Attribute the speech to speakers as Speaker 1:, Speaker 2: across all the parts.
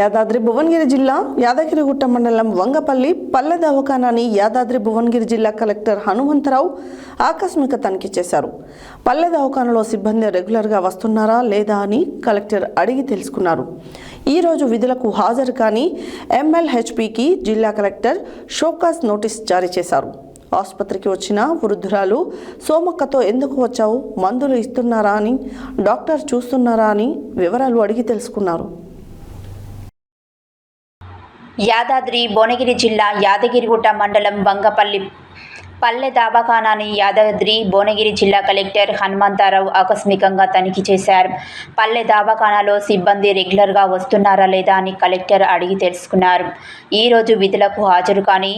Speaker 1: యాదాద్రి భువనగిరి జిల్లా యాదగిరిగుట్ట మండలం వంగపల్లి పల్లె దవాఖానాని యాదాద్రి భువనగిరి జిల్లా కలెక్టర్ హనుమంతరావు ఆకస్మిక తనిఖీ చేశారు. పల్లె దవాఖానలో సిబ్బంది రెగ్యులర్గా వస్తున్నారా లేదా అని కలెక్టర్ అడిగి తెలుసుకున్నారు. ఈ రోజు విధులకు హాజరు కాని ఎంఎల్హెచ్పికి జిల్లా కలెక్టర్ షోకాస్ నోటీస్ జారీ చేశారు. ఆసుపత్రికి వచ్చిన వృద్ధురాలు సోమక్కతో ఎందుకు వచ్చావు? మందులు ఇస్తున్నారా అని డాక్టర్ చూస్తున్నారా అని వివరాలు అడిగి తెలుసుకున్నారు.
Speaker 2: యాదాద్రి భువనగిరి జిల్లా యాదగిరిగుట్ట మండలం వంగపల్లి పల్లె దాబాఖానాని యాదాద్రి భువనగిరి జిల్లా కలెక్టర్ హనుమంతారావు ఆకస్మికంగా తనిఖీ చేశారు. పల్లె దాబాఖానాలో సిబ్బంది రెగ్యులర్గా వస్తున్నారా లేదా అని కలెక్టర్ అడిగి తెలుసుకున్నారు. ఈరోజు విధులకు హాజరు కాని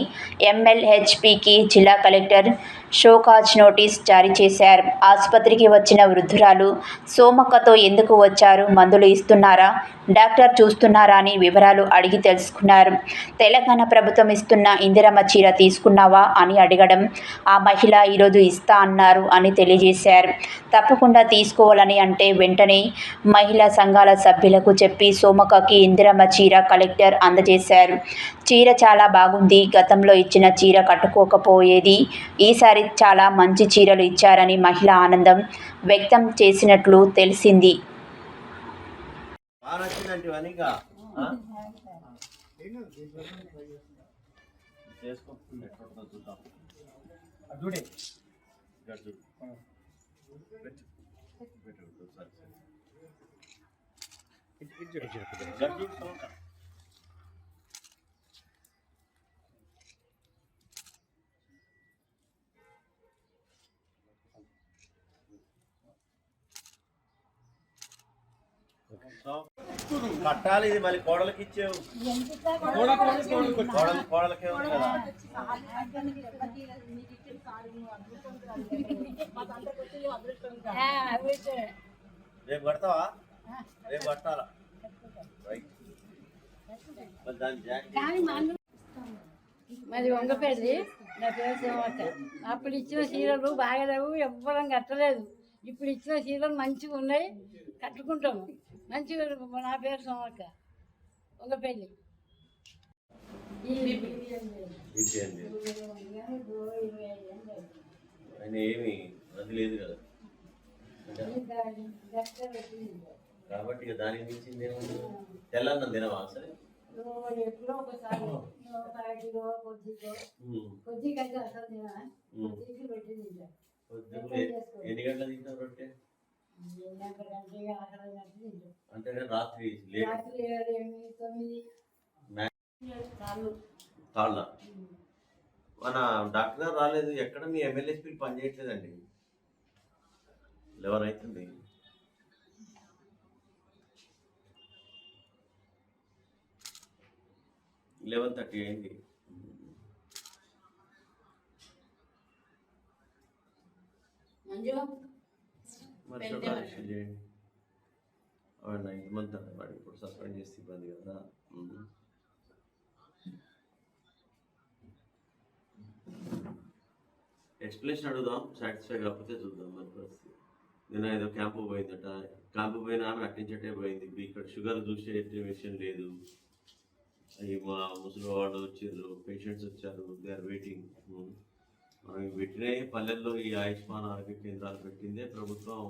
Speaker 2: ఎంఎల్హెచ్పికి జిల్లా కలెక్టర్ షోకాజ్ నోటీస్ జారీ చేశారు. ఆసుపత్రికి వచ్చిన వృద్ధురాలు సోమక్కతో ఎందుకు వచ్చారు? మందులు ఇస్తున్నారా? డాక్టర్ చూస్తున్నారా అని వివరాలు అడిగి తెలుసుకున్నారు. తెలంగాణ ప్రభుత్వం ఇస్తున్న ఇందిరమ్మ చీర తీసుకున్నావా అని అడగడం ఆ మహిళ ఈరోజు ఇస్తా అన్నారు అని తెలియజేశారు. తప్పకుండా తీసుకోవాలని అంటే వెంటనే మహిళా సంఘాల సభ్యులకు చెప్పి సోమక్కకి ఇందిరమ్మ చీర కలెక్టర్ అందజేశారు. చీర చాలా బాగుంది. గతంలో ఇచ్చిన చీర కట్టుకోకపోయేది. ఈసారి చాలా మంచి చీరలు ఇచ్చారని మహిళ ఆనందం వ్యక్తం చేసినట్లు తెలిసింది.
Speaker 3: బాగా చేసుకో ఎట్లా చూద్దాం
Speaker 4: చూడే
Speaker 3: ఇక్కడ చూడు. పెట్టు. పెట్టు, ఒకసారి. గడ్డి సోక. కట్టాలి ఇది మళ్ళీ కోడలకి ఇచ్చేవు. కోడలు కోడలకే ఉంది కదా. రేపు కడతావా? రేపు కట్టాలా? మరి
Speaker 5: వంగపల్లి నా పేరు సోమక్క అప్పుడు ఇచ్చిన చీరలు బాగలేవు ఎవ్వరం కట్టలేదు. ఇప్పుడు ఇచ్చిన చీరలు మంచిగా ఉన్నాయి కట్టుకుంటాము. మంచిగా నా పేరు సోమక్క. వంగపల్లి
Speaker 3: తీసేయండి ఆయన ఏమి? అది లేదు కదా. కాబట్టి ఇక దానికి మించింది ఏముంది? తెల్లన్నం తినవా సరే
Speaker 5: ఎప్పుడో ఒకసారి కొద్దిగో అసలు తినా
Speaker 3: ఉమ్.
Speaker 5: కొద్దిగా పెట్టి తింటా.
Speaker 3: పొద్దున్నే ఎన్ని గంటలు తింటావు రొట్టె? అంటే రాత్రి లేట్ తాళ్ళ మన డాక్టర్ గారు రాలేదు. ఎక్కడ మీ ఎమ్మెల్యేస్పీలు పనిచేయట్లేదండి లెవెన్ అవుతుంది లెవెన్ థర్టీ అయింది.
Speaker 5: మంజు?
Speaker 3: చేయండి నైన్ మంత్ వాడు ఇప్పుడు సస్పెండ్ చేస్తే ఇబ్బంది కదా. ఎక్స్ప్లెనేషన్ అడుగుదాం సాటిస్ఫై కాకపోతే చూద్దాం మన పరిస్థితి. నేను ఏదో క్యాంపు పోయిందట. క్యాంపు పోయిన ఆమె అట్టించటే పోయింది. ఇక్కడ షుగర్ చూసే విషయం లేదు. అవి మా ముసలి వాళ్ళు వచ్చారు పేషెంట్స్ వచ్చారు దే ఆర్ వెయిటింగ్ పెట్టినే పల్లెల్లో ఈ ఆయుష్మాన్ ఆరోగ్య కేంద్రాలు పెట్టిందే ప్రభుత్వం.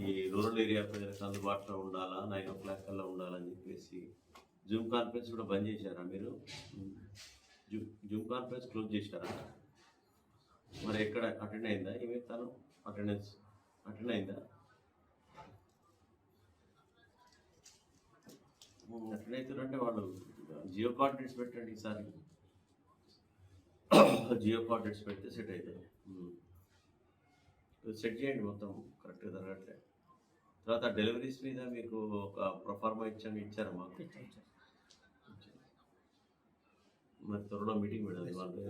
Speaker 3: ఈ రూరల్ ఏరియా ప్రజలకు అందుబాటులో ఉండాలా? నైన్ ఓ క్లాక్ కల్లా ఉండాలని చెప్పేసి జూమ్ కాన్ఫరెన్స్ కూడా బంద్ చేశారా మీరు? జూమ్ జూమ్ కాన్ఫరెన్స్ క్లోజ్ చేశారా? మరి ఎక్కడ అటెండ్ అయిందా ఏమి తను అటెండెన్స్ అటెండ్ అయిందా? అటెండ్ అవుతారంటే వాళ్ళు జియో కోఆర్డినేట్స్ పెట్టండి ఈసారి. జియో కోఆర్డినేట్స్ పెడితే సెట్ అవుతుంది సెట్ చేయండి మొత్తం కరెక్ట్గా జరగట్లే. తర్వాత డెలివరీస్ మీద మీకు ఒక ప్రొఫార్మా ఇచ్చాము ఇచ్చారా మాకు? మరి త్వరలో మీటింగ్ పెడాలి వాళ్ళు.